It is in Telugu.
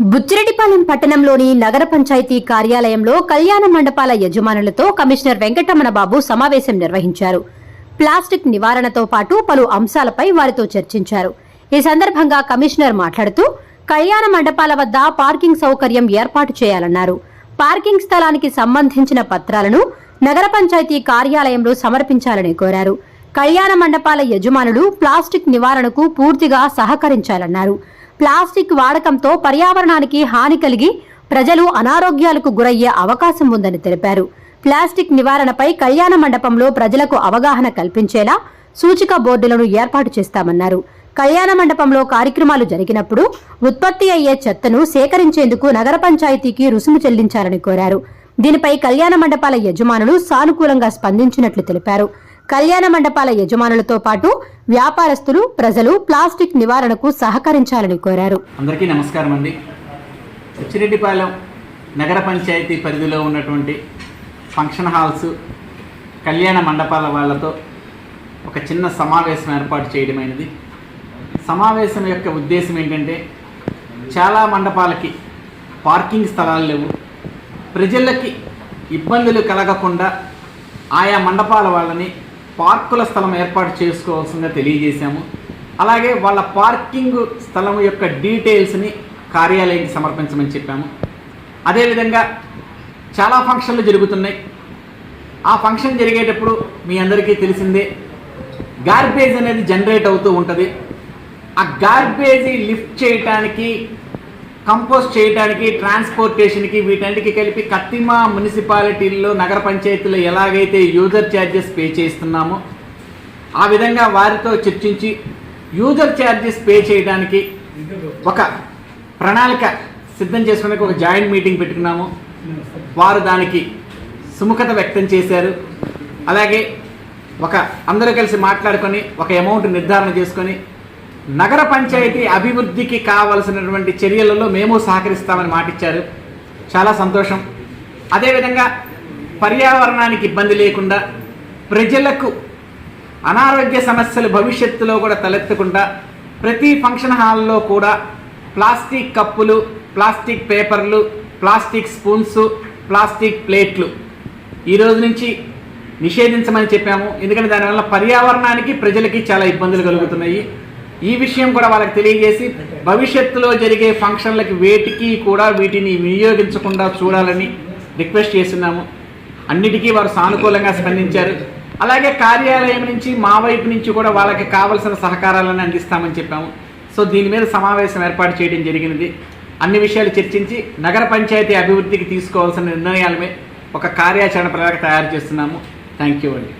బుచ్చిరెడ్డిపాలెం పట్టణంలోని నగర పంచాయతీ కార్యాలయంలో కళ్యాణ మండపాల యజమానులతో కమిషనర్ వెంకటరమణ బాబు సమావేశం నిర్వహించారు. ప్లాస్టిక్ నివారణతో పాటు పలు అంశాలపై వారితో చర్చించారు. ఈ సందర్భంగా కమిషనర్ మాట్లాడుతూ కళ్యాణ మండపాల వద్ద పార్కింగ్ సౌకర్యం ఏర్పాటు చేయాలన్నారు. పార్కింగ్ స్థలానికి సంబంధించిన పత్రాలను నగర పంచాయతీ కార్యాలయంలో సమర్పించాలని కోరారు. కళ్యాణ మండపాల యజమానులు ప్లాస్టిక్ నివారణకు పూర్తిగా సహకరించాలన్నారు. ప్లాస్టిక్ వాడకంతో పర్యావరణానికి హాని కలిగి ప్రజలు అనారోగ్యాలకు గురయ్యే అవకాశం ఉందని తెలిపారు. ప్లాస్టిక్ నివారణపై కళ్యాణ మండపంలో ప్రజలకు అవగాహన కల్పించేలా సూచిక బోర్డులను ఏర్పాటు చేస్తామన్నారు. కళ్యాణ మండపంలో కార్యక్రమాలు జరిగినప్పుడు ఉత్పత్తి అయ్యే చెత్తను సేకరించేందుకు నగర పంచాయతీకి రుసుము చెల్లించాలని కోరారు. దీనిపై కళ్యాణ మండపాల యజమానులు సానుకూలంగా స్పందించినట్లు తెలిపారు. కళ్యాణ మండపాల యజమానులతో పాటు వ్యాపారస్తులు ప్రజలు ప్లాస్టిక్ నివారణకు సహకరించాలని కోరారు. అందరికీ నమస్కారం అండి. ఉచ్చిరెడ్డిపాలెం నగర పంచాయతీ పరిధిలో ఉన్నటువంటి ఫంక్షన్ హాల్స్ కళ్యాణ మండపాల వాళ్ళతో ఒక చిన్న సమావేశం ఏర్పాటు చేయడమైనది. సమావేశం యొక్క ఉద్దేశం ఏంటంటే చాలా మండపాలకి పార్కింగ్ స్థలాలు లేవు. ప్రజలకి ఇబ్బందులు కలగకుండా ఆయా మండపాల వాళ్ళని పార్కుల స్థలం ఏర్పాటు చేసుకోవాల్సిందిగా తెలియజేశాము. అలాగే వాళ్ళ పార్కింగ్ స్థలం యొక్క డీటెయిల్స్ని కార్యాలయానికి సమర్పించమని చెప్పాము. అదేవిధంగా చాలా ఫంక్షన్లు జరుగుతున్నాయి. ఆ ఫంక్షన్ జరిగేటప్పుడు మీ అందరికీ తెలిసిందే గార్బేజ్ అనేది జనరేట్ అవుతూ ఉంటుంది. ఆ గార్బేజీ లిఫ్ట్ చేయటానికి కంపోస్ట్ చేయడానికి ట్రాన్స్పోర్టేషన్కి వీటన్నిటికీ కలిపి కత్తిమా మున్సిపాలిటీల్లో నగర పంచాయతీలో ఎలాగైతే యూజర్ ఛార్జెస్ పే చేస్తున్నామో ఆ విధంగా వారితో చర్చించి యూజర్ ఛార్జెస్ పే చేయడానికి ఒక ప్రణాళిక సిద్ధం చేసుకోవడానికి ఒక జాయింట్ మీటింగ్ పెట్టుకున్నాము. వారు దానికి సుముఖత వ్యక్తం చేశారు. అలాగే ఒక అందరూ కలిసి మాట్లాడుకొని ఒక అమౌంట్ నిర్ధారణ చేసుకొని నగర పంచాయతీ అభివృద్ధికి కావలసినటువంటి చర్యలలో మేము సహకరిస్తామని మాటిచ్చారు. చాలా సంతోషం. అదేవిధంగా పర్యావరణానికి ఇబ్బంది లేకుండా ప్రజలకు అనారోగ్య సమస్యలు భవిష్యత్తులో కూడా తలెత్తకుండా ప్రతి ఫంక్షన్ హాల్లో కూడా ప్లాస్టిక్ కప్పులు ప్లాస్టిక్ పేపర్లు ప్లాస్టిక్ స్పూన్స్ ప్లాస్టిక్ ప్లేట్లు ఈ రోజు నుంచి నిషేధించమని చెప్పాము. ఎందుకంటే దానివల్ల పర్యావరణానికి ప్రజలకి చాలా ఇబ్బందులు కలుగుతున్నాయి. ఈ విషయం కూడా వాళ్ళకి తెలియజేసి భవిష్యత్తులో జరిగే ఫంక్షన్లకి వేటికి కూడా వీటిని వినియోగించకుండా చూడాలని రిక్వెస్ట్ చేస్తున్నాము. అన్నిటికీ వారు సానుకూలంగా స్పందించారు. అలాగే కార్యాలయం నుంచి మా వైపు నుంచి కూడా వాళ్ళకి కావలసిన సహకారాలను అందిస్తామని చెప్పాము. సో దీని మీద సమావేశం ఏర్పాటు చేయడం జరిగినది. అన్ని విషయాలు చర్చించి నగర పంచాయతీ అభివృద్ధికి తీసుకోవాల్సిన నిర్ణయాలమే ఒక కార్యాచరణ ప్రణాళిక తయారు చేస్తున్నాము. థ్యాంక్ యూ అండి.